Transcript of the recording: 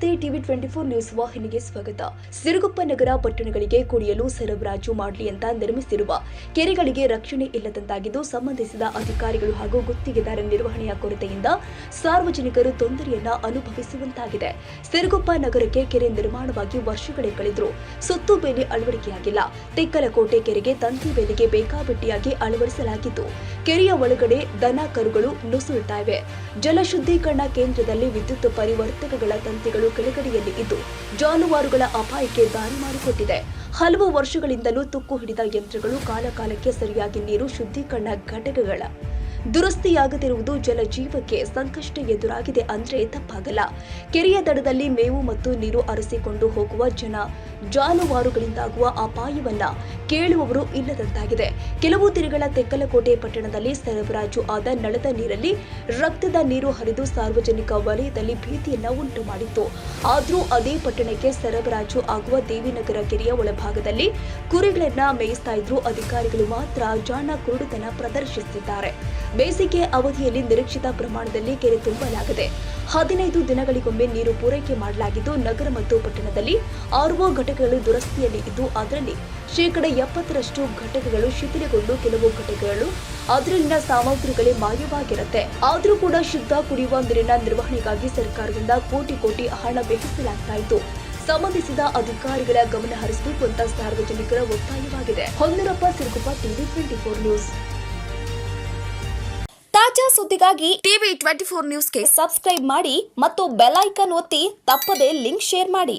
ನಮಸ್ತೆ, TV twenty four news ವಾಹಿನಿಗೆ ಸ್ವಾಗತ. ಸಿರುಗುಪ್ಪ ನಗರ ಪಟ್ಟಣಗಳಿಗೆ ಕುಡಿಯಲು ಸರಬರಾಜು ಮಾಡಲಿ ಅಂತ ನಿರ್ಮಿಸಿರುವ ಕೆರೆಗಳಿಗೆ ರಕ್ಷಣೆ ಇಲ್ಲದಂತಾಗಿದ್ದು, ಸಂಬಂಧಿಸಿದ ಅಧಿಕಾರಿಗಳು ಹಾಗೂ ಗುತ್ತಿಗೆದಾರ ನಿರ್ವಹಣೆಯ ಕೊರತೆಯಿಂದ ಸಾರ್ವಜನಿಕರು ತೊಂದರೆಯನ್ನ ಅನುಭವಿಸುವಂತಾಗಿದೆ. ಸಿರುಗುಪ್ಪ ನಗರಕ್ಕೆ ಕೆರೆ ನಿರ್ಮಾಣವಾಗಿ ವರ್ಷಗಳೇ ಕಳೆದರೂ. ಸುತ್ತು ಬೇಲಿ ಅಳವಡಿಕೆಯಾಗಿಲ್ಲ. ತೆಕ್ಕಲಕೋಟೆ ಕೆರೆಗೆ ತಂತಿ ಬೇಲಿಗೆ ಬೇಕಾಬಿಟ್ಟಿಯಾಗಿ ಅಳವಡಿಸಲಾಗಿದ್ದು, ಕೆರೆಯ ಒಳಗಡೆ ದನ, ಕರುಗಳು ನುಸುಳುತ್ತಾ ಇವೆ. ಜಲಶುದ್ಧೀಕರಣ ಕೇಂದ್ರದಲ್ಲಿ ವಿದ್ಯುತ್ ಪರಿವರ್ತಕಗಳ ತಂತಿಗಳು ಕೆಳಗಡೆಯಲ್ಲಿ ಇದ್ದು ಜಾನುವಾರುಗಳ ಅಪಾಯಕ್ಕೆ ದಾರಿ ಮಾಡಿಕೊಟ್ಟಿದೆ. ಹಲವು ವರ್ಷಗಳಿಂದಲೂ ತುಕ್ಕು ಹಿಡಿದ ಯಂತ್ರಗಳು ಕಾಲಕಾಲಕ್ಕೆ ಸರಿಯಾಗಿ ನೀರು ಶುದ್ಧೀಕರಣ ಘಟಕಗಳ ದುರಸ್ತಿಯಾಗದಿರುವುದು ಜಲಜೀವಕ್ಕೆ ಸಂಕಷ್ಟ ಎದುರಾಗಿದೆ ಅಂದ್ರೆ ತಪ್ಪಾಗಲ್ಲ. ಕೆರೆಯ ದಡದಲ್ಲಿ ಮೇವು ಮತ್ತು ನೀರು ಅರಸಿಕೊಂಡು ಹೋಗುವ ಜನ ಜಾನುವಾರುಗಳಿಂದಾಗುವ ಅಪಾಯವನ್ನ ಕೇಳುವವರು ಇಲ್ಲದಂತಾಗಿದೆ. ಕೆಲವು ದಿನಗಳ ತೆಕ್ಕಲಕೋಟೆ ಪಟ್ಟಣದಲ್ಲಿ ಸರಬರಾಜು ಆದ ನಳದ ನೀರಲ್ಲಿ ರಕ್ತದ ನೀರು ಹರಿದು ಸಾರ್ವಜನಿಕ ವಲಯದಲ್ಲಿ ಭೀತಿಯನ್ನ ಉಂಟು ಮಾಡಿತ್ತು. ಆದರೂ ಅದೇ ಪಟ್ಟಣಕ್ಕೆ ಸರಬರಾಜು ಆಗುವ ದೇವಿನಗರ ಕೆರೆಯ ಒಳಭಾಗದಲ್ಲಿ ಕುರಿಗಳನ್ನ ಮೇಯಿಸ್ತಾ ಇದ್ರು ಅಧಿಕಾರಿಗಳು ಮಾತ್ರ ಜಾಣ ಕುರುಡುತನ ಪ್ರದರ್ಶಿಸುತ್ತಿದ್ದಾರೆ. ಬೇಸಿಗೆ ಅವಧಿಯಲ್ಲಿ ನಿರೀಕ್ಷಿತ ಪ್ರಮಾಣದಲ್ಲಿ ಕೆರೆ ತುಂಬಲಾಗಿದೆ. ಹದಿನೈದು ದಿನಗಳಿಗೊಮ್ಮೆ ನೀರು ಪೂರೈಕೆ ಮಾಡಲಾಗಿದ್ದು ನಗರ ಮತ್ತು ಪಟ್ಟಣದಲ್ಲಿ ಆರ್ಒ ಘಟಕಗಳು ದುರಸ್ತಿಯಲ್ಲಿ ಇದ್ದು, ಅದರಲ್ಲಿ ಶೇಕಡ ಎಪ್ಪತ್ತರಷ್ಟು ಘಟಕಗಳು ಶಿಥಿಲಗೊಂಡು ಕೆಲವು ಘಟಕಗಳು ಅದರಲ್ಲಿನ ಸಾಮಗ್ರಿಗಳೇ ಮಾಯವಾಗಿರುತ್ತೆ. ಆದರೂ ಕೂಡ ಶುದ್ಧ ಕುಡಿಯುವ ನೀರಿನ ನಿರ್ವಹಣೆಗಾಗಿ ಸರ್ಕಾರದಿಂದ ಕೋಟಿ ಕೋಟಿ ಹಣ ವ್ಯಯಿಸಲಾಗ್ತಾ ಇತ್ತು. ಸಂಬಂಧಿಸಿದ ಅಧಿಕಾರಿಗಳ ಗಮನ ಹರಿಸಬೇಕು ಅಂತ ಸಾರ್ವಜನಿಕರ ಒತ್ತಾಯವಾಗಿದೆ. Honnurappa, Siruguppa, TV twenty four news. ತಾಜಾ ಸುದ್ದಿಗಾಗಿ ಟಿವಿ ಟ್ವೆಂಟಿ ಫೋರ್ ನ್ಯೂಸ್ಗೆ ಸಬ್ಸ್ಕ್ರೈಬ್ ಮಾಡಿ ಮತ್ತು ಬೆಲ್ ಐಕನ್ ಒತ್ತಿ ತಪ್ಪದೇ ಲಿಂಕ್ ಶೇರ್ ಮಾಡಿ.